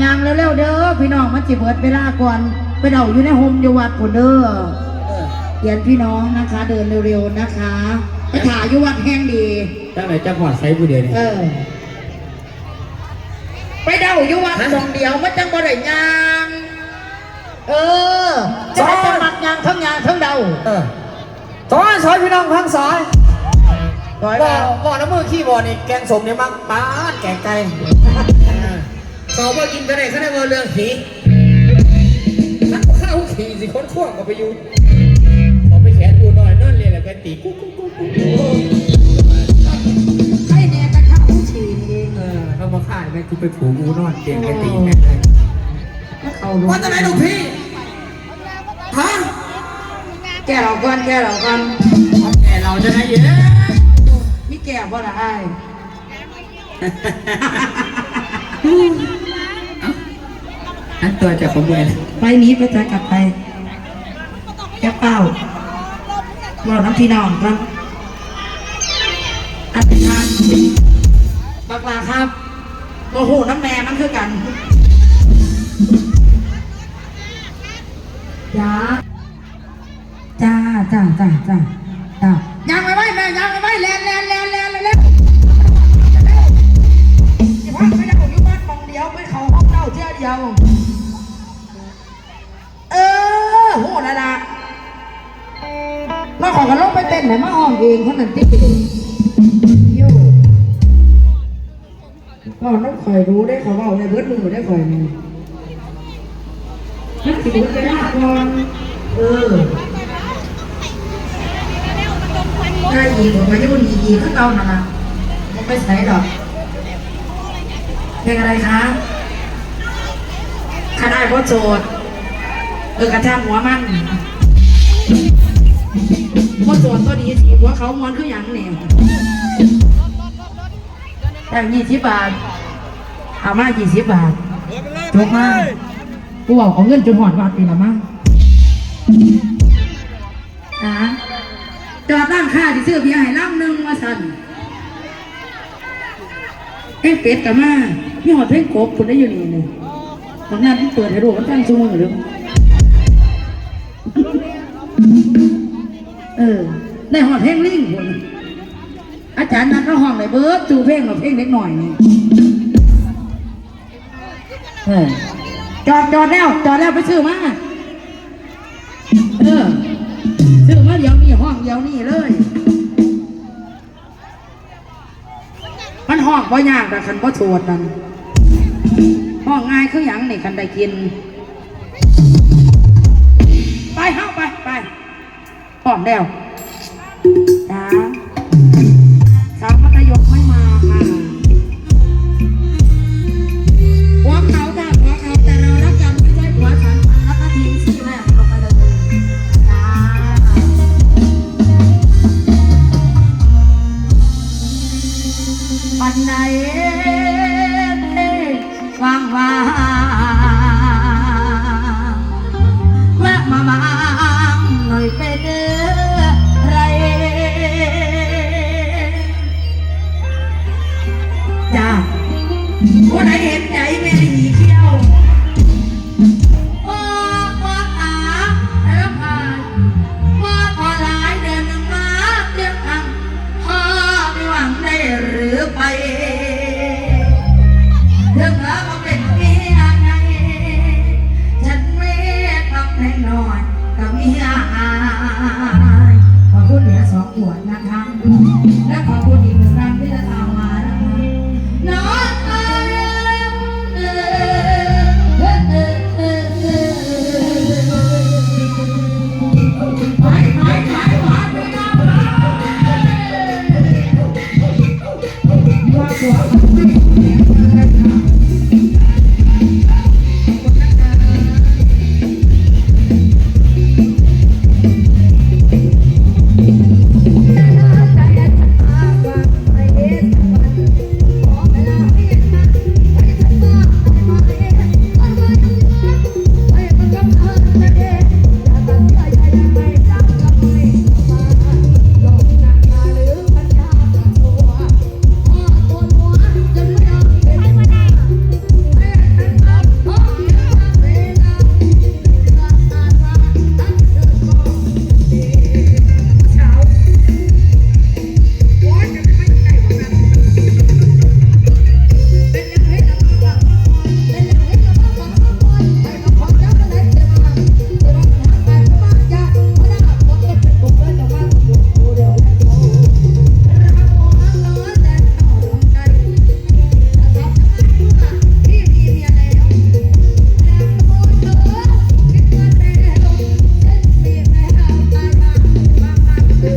ยางเร็วๆเด้อพี่น้องมันจิเบิดเวลาก่อนไปเดาอยู่ในโฮมอยู่วัดผุนเด้อเออเรียนพี่น้องนะคะ เดินเร็วๆนะคะไปถ่ายอยู่วัดแห่งดีจังไหนจังหวัดไซบุเดียวนี่เออไปเดาอยู่วัดตรงเดียวมันจังบ่ได้ยางเออจะได้สมัครยางทั้งยางทั้งเดาเออซอยซอยพี่น้องทางซ้ายร้อยบ่แล้วบ่น้ำมือขี้บ่อนี่แกงสมเนี่ยมั้งป้าดแกงไก่ เขาบ่กินกันได้เขาได้บ่เรื่องผีนักข้าวขี่สิคนขั้วก็ไปอยู่ขอไปแขนอูหน่อยนั่นเลยแหละแกตีกุ๊กกุ๊กกุ๊กกุ๊กใครแน่จะเข้าฉีดเองเออเขามาฆ่าแม่กูไปผูกอูนอนเตียงแกตีแม่เลยถ้าเขารู้ว่าจะไหนลูกพี่ฮะแกเราก่อนแกเราก่อนแกเราจะไหนเยอะมีแก่บ่ละไอ้าย อันตัวจากผมเองไปหนี้ไปจะกลับไปแกเป้าบอกน้ำพี่น้องครับอันทานบักลาครับโอ้โหน้ำแม่มันคือกันจ้าจ้าจ้าจ้าจ้าจ้ายังไม่ไหวแม่ยังไม่ไหวแลนแลนแลนแลนแลนแลนอย่าพักไม่ได้ผมอยู่บ้านมองเดียวไปเขาห้องเล่าเที่ยวเดียว หละละมาขอกันลงไปเต้นไหนมาห้องเองเท่านั้นติโย่ก็น้องคอยรู้ได้ขาเบาในเบิร์ดมือได้คอยนี่นักสิบุญไปลากก่อนเออได้อีกผมไปยุ่นอีกอีกก็เก่านั่นละผมไปใส่ดอกเพลงอะไรคะคณะพ่อโจทย์ เออกระทำหัวมันว่าโจรตัวนี้สีหัวเขามวนคือหยังเนี่ยแต่ยี่สิบบาท เอามายี่สิบบาทจกมากูบอกเอาเงินจนหอดบาทปีละมั้งนะจอดร้านค้าที่ซื้อเบียร์ให้ล่ำหนึ่งมาสั่นเอ้ยเป็ดกับมามีหอดเพลงกบคุณได้อยู่นี่เนี่ยบางงานที่เปิดให้ดูมันตั้งชั่วโมงหรือ เออได้หอดเพลงลิงคนอาจารย์นัดเข้าห้องเลยเบิร์ดจูเพลงกับเพลงเล็กหน่อยนี่เออจอดจอดแล้วจอดแล้วไปซื้อมาเออซื้อมาเดี๋ยวนี้ห้องเดี๋ยวนี้เลย มันห้องว่ายากแต่คันว่าโสดนั่นห้องง่ายคือหยังนี่คันได้กิน พ